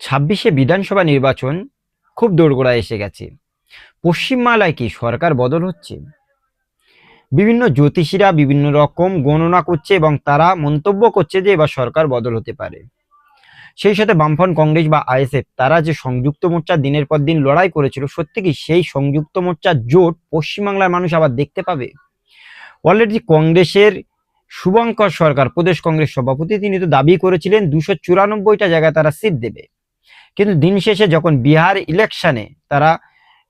ছাব্বিশে বিধানসভা নির্বাচন খুব দোরগোড়া এসে গেছে। পশ্চিমবাংলায় কি সরকার বদল হচ্ছে? বিভিন্ন জ্যোতিষীরা বিভিন্ন রকম গণনা করছে এবং তারা মন্তব্য করছে যে এবার সরকার বদল হতে পারে। সেই সাথে বামফ্রন্ট কংগ্রেস বা আইএসএফ তারা যে সংযুক্ত মোর্চা দিনের পর দিন লড়াই করেছিল, সত্যি কি সেই সংযুক্ত মোর্চার জোট পশ্চিমবাংলার মানুষ আবার দেখতে পাবে? অলরেডি কংগ্রেসের শুভঙ্কর সরকার, প্রদেশ কংগ্রেস সভাপতি, তিনি তো দাবি করেছিলেন, দুশো চুরানব্বইটা জায়গায় তারা সিট দেবে। কিন্তু দিন শেষে যখন বিহার ইলেকশনে তারা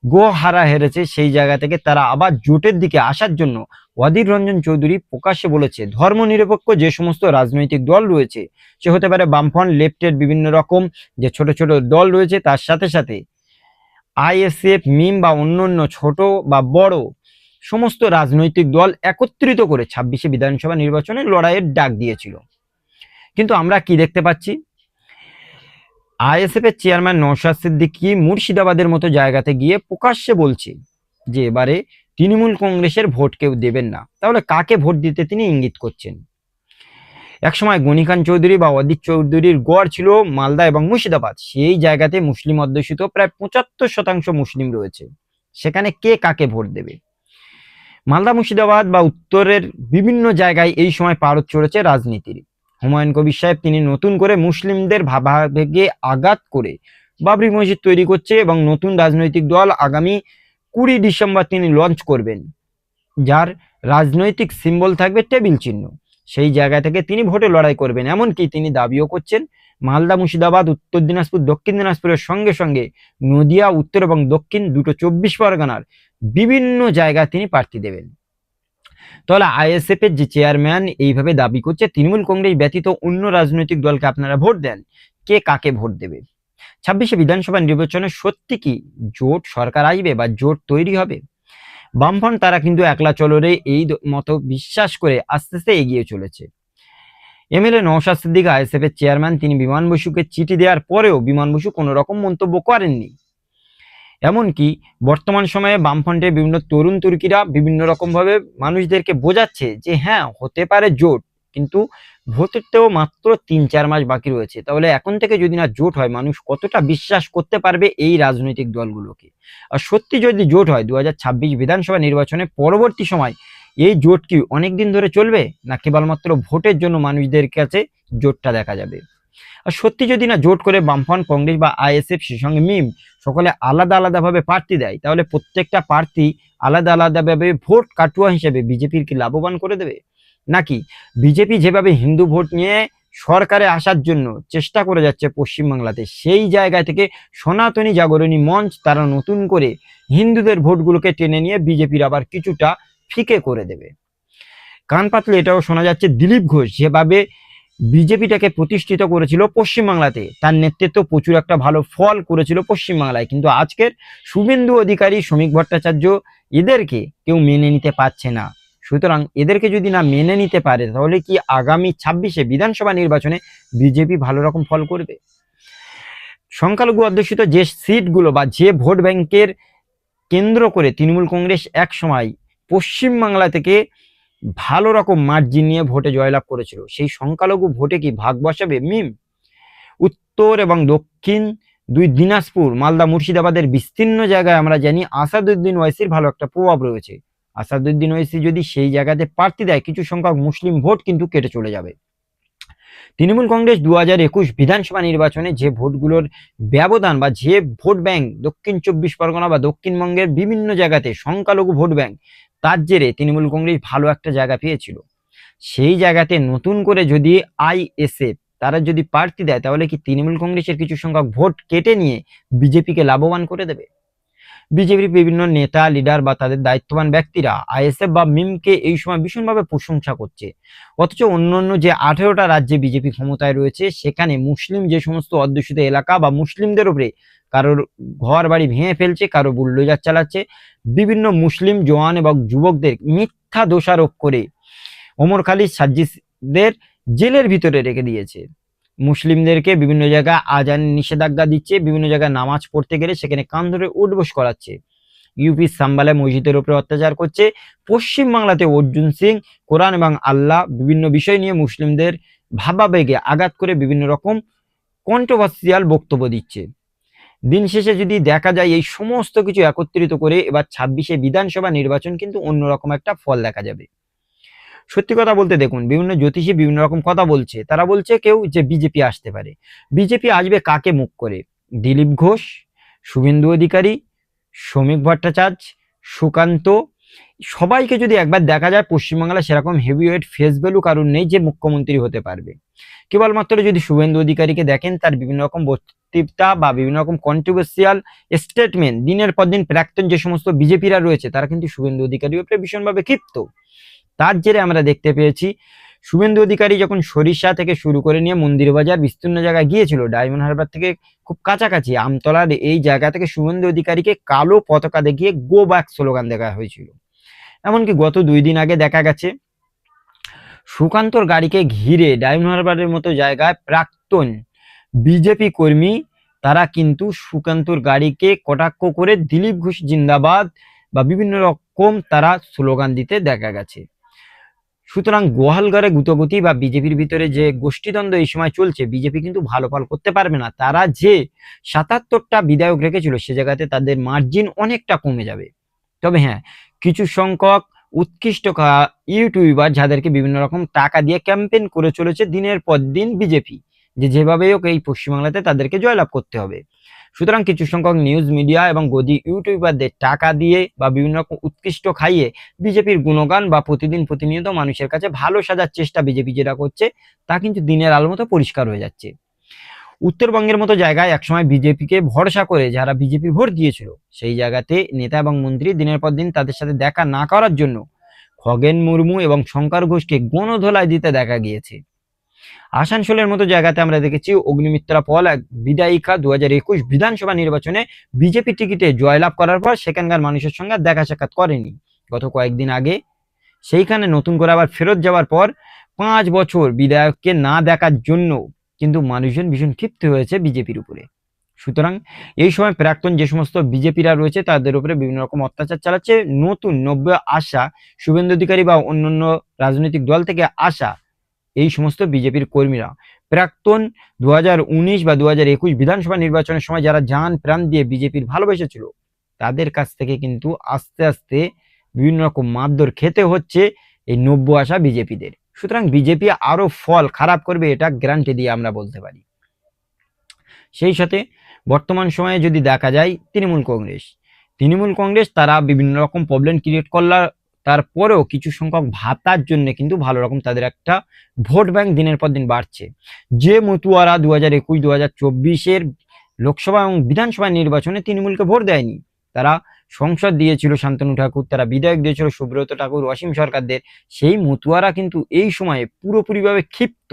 গো হারা হেরেছে, সেই জায়গা থেকে তারা আবার জোটের দিকে আসার জন্য অধীর রঞ্জন চৌধুরী প্রকাশ্যে বলেছে, ধর্মনিরপেক্ষ যে সমস্ত রাজনৈতিক দল রয়েছে, সে হতে পারে বামফ্রন্ট, লেফটের বিভিন্ন রকম যে ছোট ছোট দল রয়েছে, তার সাথে সাথে আইএসএফ, মিম বা অন্যান্য ছোট বা বড় সমস্ত রাজনৈতিক দল একত্রিত করে ছাব্বিশে বিধানসভা নির্বাচনে লড়াইয়ের ডাক দিয়েছিল। কিন্তু আমরা কি দেখতে পাচ্ছি? আইএসএফ এর চেয়ারম্যান নৌশাদ সিদ্দিকী মুর্শিদাবাদের মতো জায়গাতে গিয়ে প্রকাশ্যে বলছে যে এবারে তৃণমূল কংগ্রেসের ভোট কেউ দেবেন না। তাহলে কাকে ভোট দিতে তিনি ইঙ্গিত করছেন? একসময় গণিকান চৌধুরী বা অদিত চৌধুরীর গড় ছিল মালদা এবং মুর্শিদাবাদ। সেই জায়গাতে মুসলিম অধ্যুষিত প্রায় পঁচাত্তর শতাংশ মুসলিম রয়েছে। সেখানে কে কাকে ভোট দেবে? মালদা, মুর্শিদাবাদ বা উত্তরের বিভিন্ন জায়গায় এই সময় পারদ চড়েছে রাজনীতির। হুমায়ুন কবির সাহেব তিনি নতুন করে মুসলিমদের ভাবাবেগে আঘাত করে বাবরি মসজিদ তৈরি করছে এবং নতুন রাজনৈতিক দল আগামী কুড়ি ডিসেম্বর তিনি লঞ্চ করবেন, যার রাজনৈতিক সিম্বল থাকবে টেবিল চিহ্ন। সেই জায়গা থেকে তিনি ভোটে লড়াই করবেন, এমনকি তিনি দাবিও করছেন, মালদা, মুর্শিদাবাদ, উত্তর দিনাজপুর, দক্ষিণ দিনাজপুরের সঙ্গে সঙ্গে নদিয়া, উত্তর এবং দক্ষিণ দুটো চব্বিশ পরগনার বিভিন্ন জায়গায় তিনি প্রার্থী দেবেন। তাহলে আইএসএফ এর যে চেয়ারম্যান এইভাবে দাবি করছে, তৃণমূল কংগ্রেস ব্যতীত অন্য রাজনৈতিক দলকে আপনারা ভোট দেন, কে কাকে ভোট দেবে? ছাব্বিশে বিধানসভা নির্বাচনে সত্যি কি জোট সরকার আসবে বা জোট তৈরি হবে? বামফ্রন্ট তারা কিন্তু একলা চলরে এই মতো বিশ্বাস করে আস্তে আস্তে এগিয়ে চলেছে। এমএলএ নওশাদ সিদ্দিক আইএসএফ এর চেয়ারম্যান তিনি বিমান বসুকে চিঠি দেওয়ার পরেও বিমান বসু কোনো রকম মন্তব্য করেননি। এমনকি বর্তমান সময়ে বামফ্রন্টের বিভিন্ন তরুণ তুর্কিরা বিভিন্ন রকমভাবে মানুষদেরকে বোঝাচ্ছে যে হ্যাঁ হতে পারে জোট, কিন্তু ভোটেরতেও মাত্র তিন চার মাস বাকি রয়েছে। তাহলে এখন থেকে যদি না জোট হয়, মানুষ কতটা বিশ্বাস করতে পারবে এই রাজনৈতিক দলগুলোকে? আর সত্যি যদি জোট হয় দু হাজার ছাব্বিশ বিধানসভা নির্বাচনে পরবর্তী সময় এই জোট কি অনেক দিন ধরে চলবে? না কেবলমাত্র ভোটের জন্য মানুষদের কাছে জোটটা দেখা যাবে? আর সত্যি যদি না জোট করে বামফ্রন্ট, কংগ্রেস বা আইএসএফ, সে সঙ্গে মিম সকলে আলাদা আলাদাভাবে প্রার্থী দেয়, তাহলে প্রত্যেকটা প্রার্থী আলাদা আলাদাভাবে ভোট কাটুয়া হিসেবে বিজেপির কি লাভবান করে দেবে? নাকি বিজেপি যেভাবে হিন্দু ভোট নিয়ে সরকারে আসার জন্য চেষ্টা করে যাচ্ছে পশ্চিমবাংলাতে, সেই জায়গা থেকে সনাতনী জাগরণী মঞ্চ তারা নতুন করে হিন্দুদের ভোটগুলোকে টেনে নিয়ে বিজেপির আবার কিছুটা ফিকে করে দেবে। কান পাতলে এটাও শোনা যাচ্ছে, দিলীপ ঘোষ যেভাবে বিজেপিটাকে প্রতিষ্ঠিত করেছিল পশ্চিমবাংলাতে। তার নেতৃত্ব প্রচুর একটা ভালো ফল করেছিল পশ্চিমবাংলায়। কিন্তু আজকের শুভেন্দু অধিকারী, শ্রমিক ভট্টাচার্য, এদেরকে কেউ মেনে নিতে পারছে না। সুতরাং এদেরকে যদি না মেনে নিতে পারে, তাহলে কি আগামী ছাব্বিশে বিধানসভা নির্বাচনে বিজেপি ভালো রকম ফল করবে? সংখ্যালঘু অধ্যুষিত যে সিটগুলো বা যে ভোট ব্যাংকের কেন্দ্র করে তৃণমূল কংগ্রেস এক সময় পশ্চিমবাংলা থেকে ভালো রকম মার্জিন নিয়ে ভোটে জয়লাভ করেছিল। সেই সংখ্যালঘু ভোটে কি ভাগ বসাবে? মিম। উত্তর এবং দক্ষিণ দুই দিনাজপুর, মালদা, মুর্শিদাবাদের বিস্তীর্ণ জায়গায় আমরা জানি আসাদুদ্দিন ওয়াইসির ভালো একটা প্রভাব রয়েছে। আসাদুদ্দিন ওয়াইসি যদি সেই জায়গাতে প্রার্থী দেয়, কিছু সংখ্যক মুসলিম ভোট কিন্তু কেটে চলে যাবে। তৃণমূল কংগ্রেস দু হাজার একুশ বিধানসভা নির্বাচনে যে ভোটগুলোর ব্যবধান বা যে ভোট ব্যাংক দক্ষিণ চব্বিশ পরগনা বা দক্ষিণবঙ্গের বিভিন্ন জায়গাতে সংখ্যালঘু ভোট ব্যাংক তার জেরে তৃণমূল কংগ্রেস ভালো একটা জায়গা পেয়েছিল। সেই জায়গাতে নতুন করে যদি আইএসএফ তারা যদি প্রার্থী দেয়, তাহলে কি তৃণমূল কংগ্রেসের কিছু সংখ্যক ভোট কেটে নিয়ে বিজেপিকে লাভবান করে দেবে? বিজেপির বিভিন্ন নেতা, লিডার বা তাদের দায়িত্ববান ব্যক্তিরা আইএসএফ বা মিমকে এই সময় ভীষণভাবে প্রশংসা করছে। অথচ অন্য অন্য যে আঠেরোটা রাজ্যে বিজেপি ক্ষমতায় রয়েছে, সেখানে মুসলিম যে সমস্ত অধ্যুষিত এলাকা বা মুসলিমদের উপরে কারোর ঘর বাড়ি ভেঙে ফেলছে, কারও বুলডোজার চালাচ্ছে। বিভিন্ন মুসলিম জওয়ান এবং যুবকদের মিথ্যা দোষারোপ করে ওমর খালিদ সাজ্জিদের জেলের ভিতরে রেখে দিয়েছে। মুসলিমদেরকে বিভিন্ন জায়গায় আজান নিষেধাজ্ঞা দিচ্ছে, বিভিন্ন জায়গায় নামাজ পড়তে গেলে সেখানে কান ধরে উঠবোস করাচ্ছে। ইউপি সাম্বালে মসজিদের উপরে অত্যাচার করছে। পশ্চিমবাংলাতে অর্জুন সিং, কোরআন এবং আল্লাহ বিভিন্ন বিষয় নিয়ে মুসলিমদের ভাবাবেগে আঘাত করে বিভিন্ন রকম কন্ট্রোভার্সিয়াল বক্তব্য দিচ্ছে। দিন শেষে যদি দেখা যায় এই সমস্ত কিছু একত্রিত করে এবার ছাব্বিশে বিধানসভা নির্বাচন কিন্তু অন্যরকম একটা ফল দেখা যাবে। সত্যি কথা বলতে দেখুন, বিভিন্ন জ্যোতিষী বিভিন্ন রকম কথা বলছে। তারা বলছে কেউ যে বিজেপি আসতে পারে। বিজেপি আসবে কাকে মুখ করে? দিলীপ ঘোষ, শুভেন্দু অধিকারী, শ্রমিক ভট্টাচার্য, সুকান্ত সবাইকে যদি একবার দেখা যায় পশ্চিমবাংলা সেরকম হেভিওয়েট ফেস ভ্যালু কারণ নেই যে মুখ্যমন্ত্রী হতে পারবে। কেবলমাত্র যদি শুভেন্দু অধিকারীকে দেখেন, তার বিভিন্ন রকম বক্তৃতা বা বিভিন্ন রকম কন্ট্রোভার্সিয়াল স্টেটমেন্ট দিনের পর দিন প্রাক্তন যে সমস্ত বিজেপিরা রয়েছে, তারা কিন্তু শুভেন্দু অধিকারীর উপরে ভীষণভাবে ক্ষিপ্ত। তার জেরে আমরা দেখতে পেয়েছি শুভেন্দু অধিকারী যখন সরিষা থেকে শুরু করে নিয়ে মন্দির বাজার বিস্তীর্ণ জায়গায় গিয়েছিল, ডায়মন্ড হারবার থেকে খুব কাছাকাছি আমতলার এই জায়গা থেকে শুভেন্দু অধিকারীকে কালো পতাকা দেখিয়ে গো ব্যাক স্লোগান দেখা হয়েছিল। এমনকি গত দুই দিন আগে দেখা গেছে, সুকান্তর গাড়িকে ঘিরে ডায়মন্ড হারবারের মতো জায়গায় প্রাক্তন বিজেপি কর্মী, তারা কিন্তু সুকান্তর গাড়িকে কটাক্ষ করে দিলীপ ঘোষ জিন্দাবাদ বা বিভিন্ন রকম তারা স্লোগান দিতে দেখা গেছে। সুতরাং গোহালগড়ে গুতগতি বা বিজেপির ভিতরে যে গোষ্ঠীদ্বন্দ্ব এই সময় চলছে, বিজেপি কিন্তু ভালো ফল করতে পারবে না। তারা যে সাতাত্তরটা বিধায়ক রেখেছিল, সে জায়গাতে তাদের মার্জিন অনেকটা কমে যাবে। তবে হ্যাঁ কিছু সংখ্যক উৎকৃষ্ট ইউটিউবার যাদেরকে বিভিন্ন রকম টাকা দিয়ে ক্যাম্পেইন করে চলেছে, দিনের পর দিন বিজেপি। যে যেভাবে হোক এই পশ্চিমবাংলাতে তাদেরকে জয়লাভ করতে হবে। সুতরাং কিছু সংখ্যক নিউজ মিডিয়া এবং গদি ইউটিউবারদের টাকা দিয়ে বা বিভিন্ন রকম উৎকৃষ্ট খাইয়ে বিজেপির গুণগান বা প্রতিদিন প্রতিনিয়ত মানুষের কাছে ভালো সাজার চেষ্টা বিজেপি যেটা করছে, তা কিন্তু দিনের আলো মতো পরিষ্কার হয়ে যাচ্ছে। উত্তরবঙ্গের মতো জায়গায় একসময় বিজেপিকে ভরসা করে যারা বিজেপি ভোট দিয়েছিল, সেই জায়গাতে নেতা এবং মন্ত্রী দিনের পর দিন তাদের সাথে দেখা না করার জন্য খগেন মুর্মু এবং শঙ্কর ঘোষকে গণধোলায় দিতে দেখা গিয়েছে। আসানসোলের মতো জায়গাতে আমরা দেখেছি অগ্নিমিত্রা পল এক বিদায়িকা দু হাজার একুশ বিধানসভা নির্বাচনে বিজেপি টিকিটে জয়লাভ করার পর সেখানকার মানুষের সঙ্গে দেখা সাক্ষাৎ করেনি। গত কয়েকদিন আগে সেইখানে নতুন করে আবার ফেরত যাওয়ার পর পাঁচ বছর বিধায়ককে না দেখার জন্য কিন্তু মানুষজন ভীষণ ক্ষিপ্ত হয়েছে বিজেপির উপরে। সুতরাং এই সময় প্রাক্তন যে সমস্ত বিজেপিরা রয়েছে তাদের উপরে বিভিন্ন রকম অত্যাচার চালাচ্ছে। নতুন নব্য আশা শুভেন্দু অধিকারী বা অন্যান্য রাজনৈতিক দল থেকে আসা এই সমস্ত বিজেপির কর্মীরা। প্রাক্তন দু হাজার উনিশ বা দু হাজার একুশ বিধানসভা নির্বাচনের সময় যারা যান প্রাণ দিয়ে বিজেপির ভালোবেসেছিল, তাদের কাছ থেকে কিন্তু আস্তে আস্তে বিভিন্ন রকম মারধর খেতে হচ্ছে এই নব্য আসা বিজেপিদের। সুতরাং বিজেপি আরও ফল খারাপ করবে এটা গ্যারান্টি দিয়ে আমরা বলতে পারি। সেই সাথে বর্তমান সময়ে যদি দেখা যায় তৃণমূল কংগ্রেস তৃণমূল কংগ্রেস তারা বিভিন্ন রকম প্রবলেম ক্রিয়েট করলার তারপরেও কিছু সংখ্যক ভাতার জন্য কিন্তু ভালো রকম তাদের একটা ভোট ব্যাংক দিনের পর দিন বাড়ছে। যে মতুয়ারা দু হাজার একুশ দু হাজার চব্বিশের লোকসভা এবং বিধানসভা নির্বাচনে তৃণমূলকে ভোট দেয়নি, তারা সংসদ দিয়েছিল শান্তনু ঠাকুর, তারা বিধায়ক দিয়েছিল সুব্রত ঠাকুর, অসীম সরকারদের, সেই মতুয়ারা কিন্তু এই সময়ে পুরোপুরিভাবে ক্ষিপ্ত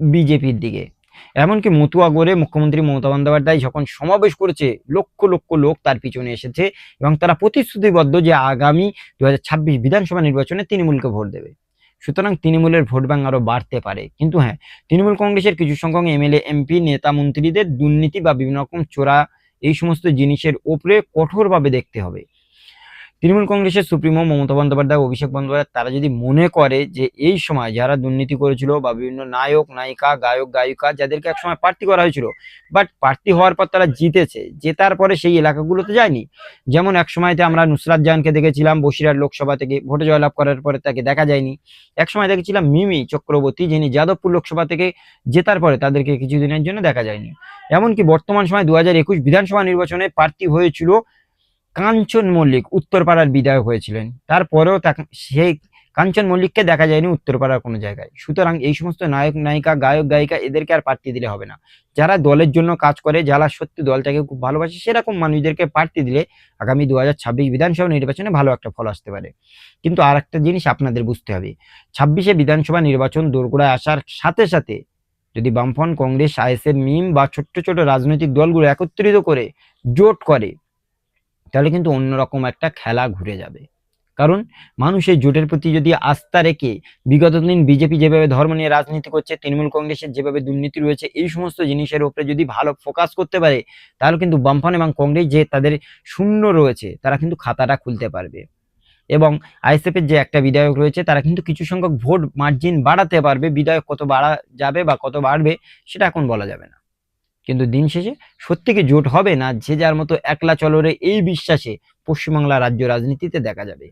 বিজেপির দিকে। এমনকি মতুয়া গড়ে মুখ্যমন্ত্রী মমতা বন্দ্যোপাধ্যায় যখন সমাবেশ করেছে, লক্ষ লক্ষ লোক তার পিছনে এসেছে এবং তারা প্রতিশ্রুতিবদ্ধ যে আগামী দুহাজার ছাব্বিশ বিধানসভা নির্বাচনে তৃণমূলকে ভোট দেবে। সুতরাং তৃণমূলের ভোট ব্যাঙ্ক আরও বাড়তে পারে। কিন্তু হ্যাঁ তৃণমূল কংগ্রেসের কিছু সংখ্যক এমএলএ, এমপি, নেতা, মন্ত্রীদের দুর্নীতি বা বিভিন্ন রকম চোরা এই সমস্ত জিনিসের ওপরে কঠোরভাবে দেখতে হবে। তৃণমূল কংগ্রেসের সুপ্রিমো মমতা বন্দ্যোপাধ্যায় অভিষেক বন্দ্যোপাধ্যায়, তারা যদি মনে করে যে এই সময় যারা দুর্নীতি করেছিল বা বিভিন্ন নায়ক, নায়িকা, গায়ক, গায়িকা যাদেরকে একসময় প্রার্থী করা হয়েছিল বাট প্রার্থী হওয়ার পর তারা জিতেছে, জেতার পরে সেই এলাকাগুলোতে যায়নি। যেমন এক সময়তে আমরা নুসরাত জাহানকে দেখেছিলাম, বসিরহাট লোকসভা থেকে ভোটে জয়লাভ করার পরে তাকে দেখা যায়নি। এক সময় দেখেছিলাম মিমি চক্রবর্তী, যিনি যাদবপুর লোকসভা থেকে জেতার পরে তাদেরকে কিছুদিনের জন্য দেখা যায়নি। এমনকি বর্তমান সময় দু হাজার একুশ বিধানসভা নির্বাচনে প্রার্থী হয়েছিল কাঞ্চন মল্লিক উত্তরপাড়ার বিধায়ক হয়েছিলেন। তারপরেও তাকে, সেই কাঞ্চন মল্লিককে দেখা যায়নি উত্তরপাড়ার কোনো জায়গায়। সুতরাং এই সমস্ত নায়ক, নায়িকা, গায়ক, গায়িকা এদেরকে আর প্রার্থী দিলে হবে না। যারা দলের জন্য কাজ করে, যারা সত্যি দলটাকে খুব ভালোবাসে, সেরকম মানুষদেরকে প্রার্থী দিলে আগামী দুহাজার ছাব্বিশ বিধানসভা নির্বাচনে ভালো একটা ফল আসতে পারে। কিন্তু আর একটা জিনিস আপনাদের বুঝতে হবে। ছাব্বিশে বিধানসভা নির্বাচন দোরগোড়ায় আসার সাথে সাথে যদি বামফ্রন্ট কংগ্রেস আইএসএর মিম বা ছোট্ট ছোট রাজনৈতিক দলগুলো একত্রিত করে জোট করে তাহলে কিন্তু অন্যরকম একটা খেলা ঘুরে যাবে। কারণ মানুষের জোটের প্রতি যদি আস্থা রেখে বিগত দিন বিজেপি যেভাবে ধর্ম নিয়ে রাজনীতি করছে, তৃণমূল কংগ্রেসের যেভাবে দুর্নীতি রয়েছে, এই সমস্ত জিনিসের উপরে যদি ভালো ফোকাস করতে পারে, তাহলে কিন্তু বামফ্রন্ট এবং কংগ্রেস যে তাদের শূন্য রয়েছে, তারা কিন্তু খাতাটা খুলতে পারবে। এবং আইএসএফ এর যে একটা বিধায়ক রয়েছে, তারা কিন্তু কিছু সংখ্যক ভোট মার্জিন বাড়াতে পারবে, বিধায়ক কত বাড়া যাবে বা কত বাড়বে, সেটা এখন বলা যাবে না। কিন্তু দিন শেষে সত্যি কি জোট হবে না, যে যার মতো একলা চলরে এই বিশ্বাসে পশ্চিমবাংলা রাজ্য রাজনীতিতে দেখা যাবে।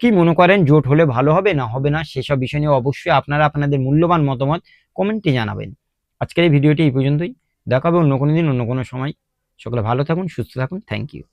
কি মনে করেন, জোট হলে ভালো হবে না হবে না, সেসব বিষয় নিয়ে অবশ্যই আপনারা আপনাদের মূল্যবান মতামত কমেন্টে জানাবেন। আজকের এই ভিডিওটি এই পর্যন্তই। দেখাবে অন্য কোনো দিন, অন্য কোনো সময়। সকলে ভালো থাকুন, সুস্থ থাকুন। Thank you.